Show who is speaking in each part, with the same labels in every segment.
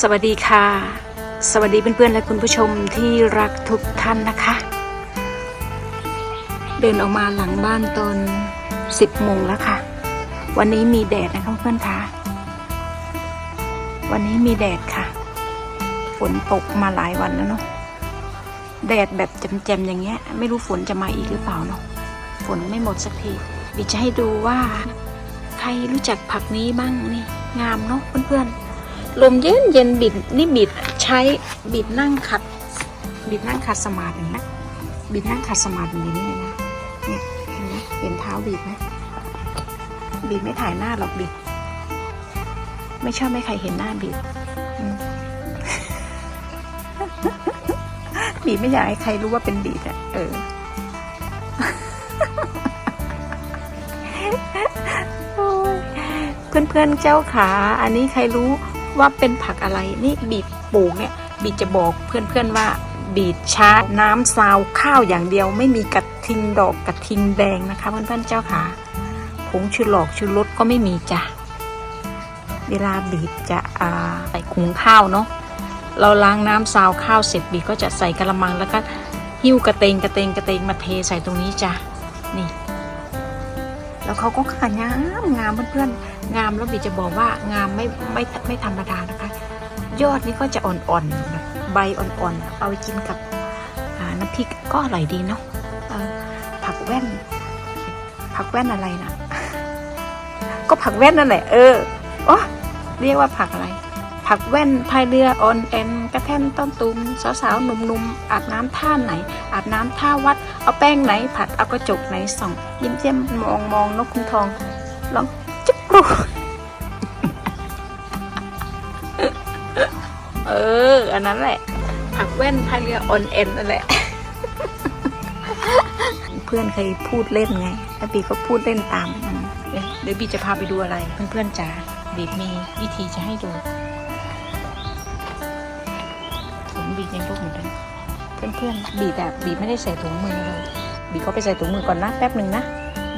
Speaker 1: สวัสดีค่ะ สวัสดีเพื่อนๆและคุณผู้ชมที่รักทุกท่านนะคะ เดินออกมาหลังบ้านตอน 10โมงแล้วค่ะ วันนี้มีแดดนะคะเพื่อนๆคะวันนี้มีแดดค่ะ ฝนตกมาหลายวันแล้วเนาะแดดแบบแจ่มๆอย่างเงี้ย ไม่รู้ฝนจะมาอีกหรือเปล่าเนาะฝนไม่หมดสักทีบิจะให้ดูว่า ใครรู้จักผักนี้บ้างนี่งามเนาะเพื่อนๆ ลมเย็นเย็นบิดนี่บิดใช้บิดนั่งขัด บิดนั่งขัดสมาธิอย่างนี้นะบิดนั่งขัดสมาธิอย่างนี้เลยนะเนี่ยเห็นไหมเห็นเท้าบิดไหมบิดไม่ถ่ายหน้าหรอกบิด ไม่ชอบไม่ใครเห็นหน้าบิดบิดไม่อยากให้ใครรู้ว่าเป็นบิดอะเออโอ้ยเพื่อนๆเจ้าขา อันนี้ใครรู้ ว่าเป็นผักอะไรนี่บีดปลูกเนี่ยบีดจะบอกเพื่อนๆว่าบีดช้าน้ำซาวข้าวอย่างเดียว ไม่มีกระทิงดอกกระทิงแดงนะคะเพื่อนๆเจ้าขาผงชูหลอกชูรสก็ไม่มีจ้ะเวลาบีดจะอ่าใส่ขุงข้าวเนาะเราล้างน้ำซาวข้าวเสร็จบีดก็จะใส่กระมังแล้วก็หิ้วกระเตงกระเตงกระเตงมาเทใส่ตรงนี้จ้ะนี่ แล้วเขาก็ขายงามงามเพื่อนๆ งามแล้วบีจะบอกว่างามไม่ไม่ไม่ธรรมดานะคะ ยอดนี่ก็จะอ่อนๆแบบใบอ่อนๆ เอาไปกินกับน้ำพริกก็อร่อยดีเนาะผักแว่น ผักแว่นอะไรนะก็ผักแว่นนั่นแหละ เออโอ้เรียกว่าผักอะไร ผักแว่นพายเรือออนแอนกระแท่นต้นตุมสาวๆหนุ่มๆอาบน้ำท่าไหน อาบน้ำท่าวัด เอาแป้งไหน ผัดเอากระจกไหนส่องยิ้มเย้มมองมองนกคุณทองลอง เออ อันนั้นแหละ ผักแว่นพายเรือออนแอนนั่นแหละ เพื่อนเคยพูดเล่นไงแล้วบีก็พูดเล่นตามมันเดี๋ยวบีจะพาไปดูอะไร เพื่อนๆจ๋าบีมีวิธีจะให้ดูถุงบียังลูกเหมือนกันเพื่อนๆบีแบบบีไม่ได้ใส่ถุงมือเลยบีก็ไปใส่ถุงมือก่อนนะแป๊บหนึ่งนะ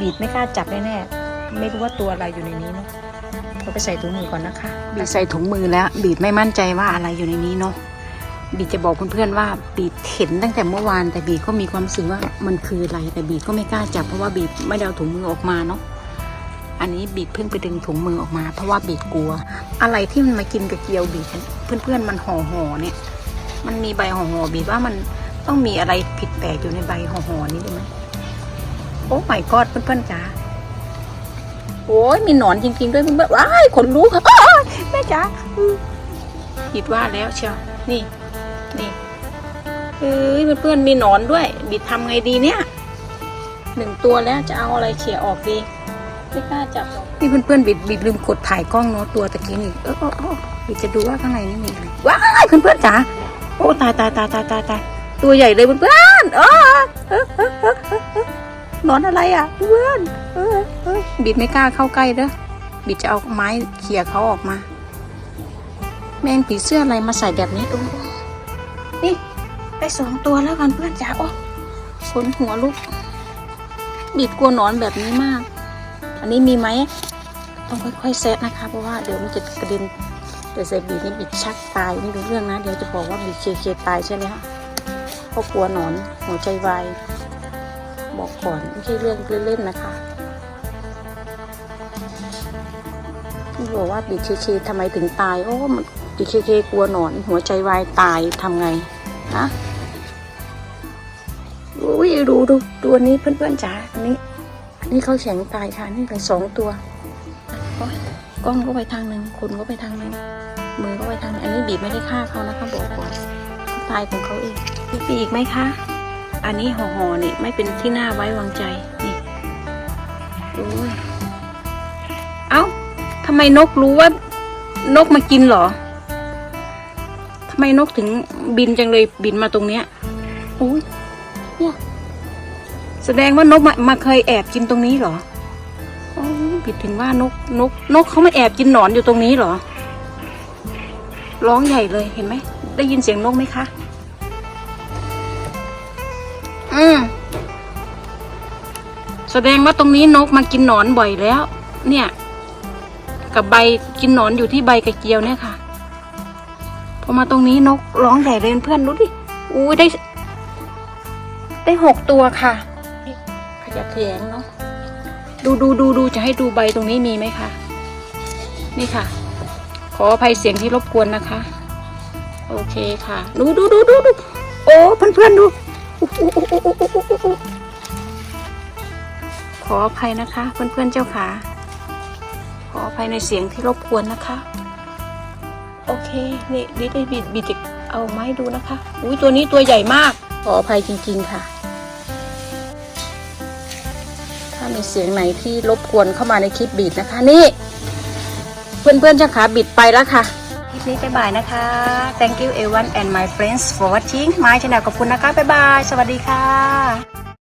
Speaker 1: บีไม่กล้าจับแน่ๆไม่รู้ว่าตัวอะไรอยู่ในนี้นะ เนาไปใส่ถุงมือก่อนนะคะ บีใส่ถุงมือแล้ว บีไม่มั่นใจว่าอะไรอยู่ในนี้เนาะบีจะบอกเพื่อนๆว่าบีเห็นตั้งแต่เมื่อวาน แต่บีก็มีความรู้สึกว่ามันคืออะไร แต่บีก็ไม่กล้าจับเพราะว่าบีไม่ได้เอาถุงมือออกมาเนาะอันนี้บีดเพิ่งไปดึงถุงมือออกมา เพราะว่าบีดกลัว อะไรที่มันมากินกับเกี๊ยวบีดเพื่อนๆมันห่อห่อๆเนี่ย มันมีใบห่อห่อๆบีดว่ามันต้องมีอะไรผิดแปลกอยู่ในใบห่อห่อๆนี้ด้วยไหมโอ้ไม่กอดเพื่อนๆจ๋า โอ้ยมีหนอนจริง ๆ ด้วยเพื่อนๆว้ายขนลุกแม่จ๋าคิดว่าแล้วเชียวนี่นี่เอ้ยเพื่อนๆมีหนอนด้วย บิดทำไงดีเนี่ยหนึ่งตัวแล้วจะเอาอะไรเขี่ยออกดีไม่กล้าจับหรอกนี่เพื่อนๆบิดบิดลืมกดถ่ายกล้องเนาะตัวตะกี้นี่เออเออเออบิดจะดูว่าข้างในนี่มีอะไรว้ายเพื่อนๆจ๋าโอ้ตายตายตายตายตายตายตัวใหญ่เลยเพื่อนๆเออ นอนอะไรอะเพื่อนเอ้ยเอ้ยบิดไม่กล้าเข้าใกล้เด้อบิดจะเอาไม้เขี่ยเขาออกมา แมงผีเสื้ออะไรมาใส่แบบนี้โอ้นี่ได้สองตัวแล้วกันเพื่อนจ๋าโอ้ขนหัวลุกบิดกลัวหนอนแบบนี้มาก อันนี้มีไหมต้องค่อยๆเซตนะคะ เพราะว่าเดี๋ยวมันจะกระเด็นแต่ใส่บีนี่บิดชักตายไม่รู้เรื่องนะ เดี๋ยวจะบอกว่าบิดเคเคตายใช่ไหมคะเพราะกลัวหนอนหัวใจวาย บอกก่อนไม่ใช่เรื่องเล่นๆนะคะที่บอกว่าบีเคเคทำไมถึงตาย โอ้มันบีเคเคกลัวหนอน หัวใจวายตายทำไงนะอุ้ยดูดูตัวนี้เพื่อนๆจ๋าอันนี้อันนี้เขาแข็งตายค่ะนี่ไปสองตัวกล้องก็ไปทางหนึ่งคนก็ไปทางหนึ่งมือก็ไปทางอันนี้บีบไม่ได้ฆ่าเขานะคะบอกก่อนเขาตายของเขาเองมีปีอีกไหมคะ อันนี้ห่อห่อๆนี่ไม่เป็นที่น่าไว้วางใจ นี่โอ้ยเอ้าทำไมนกรู้ว่า นกมากินเหรอทำไมนกถึงบินจังเลยบินมาตรงเนี้ยโอ้ยเนี่ยแสดงว่านกมามาเคยแอบกินตรงนี้เหรอโอ้ผิดถึงว่านกนก นกเขามาแอบกินหนอนอยู่ตรงนี้เหรอ ร้องใหญ่เลยเห็นไหม ได้ยินเสียงนกไหมคะ อืมแสดงว่าตรงนี้นกมากินหนอนบ่อยแล้ว เนี่ย กับใบกินหนอนอยู่ที่ใบกระเจียวเนี่ยค่ะ พอมาตรงนี้นกร้องให่เลยเพื่อนรู้ดิอุ้ยได้ ได้หกตัวค่ะขยับแขงเนาะดูดูดูดูจะให้ดูใบตรงนี้มีไหมคะนี่ค่ะ ขออภัยเสียงที่รบกวนนะคะ โอเคค่ะ ดูดูดูดูดูโอ้เพื่อนเพื่อนดู ขออภัยนะคะเพื่อนเพื่อนๆเจ้าขาขออภัยในเสียงที่รบกวนนะคะ โอเค นี่ดิได้บิดบิดเอาไม้ดูนะคะ อุ้ยตัวนี้ตัวใหญ่มาก ขออภัยจริงๆค่ะ ถ้ามีเสียงไหนที่รบกวนเข้ามาในคลิปบีดนะคะ นี่ เพื่อนๆเจ้าขาบิดไปแล้วค่ะ นี้บ๊ายบายนะคะ thank you everyone and my friends for watching my channel ขอบคุณนะคะบ๊ายบาย สวัสดีค่ะ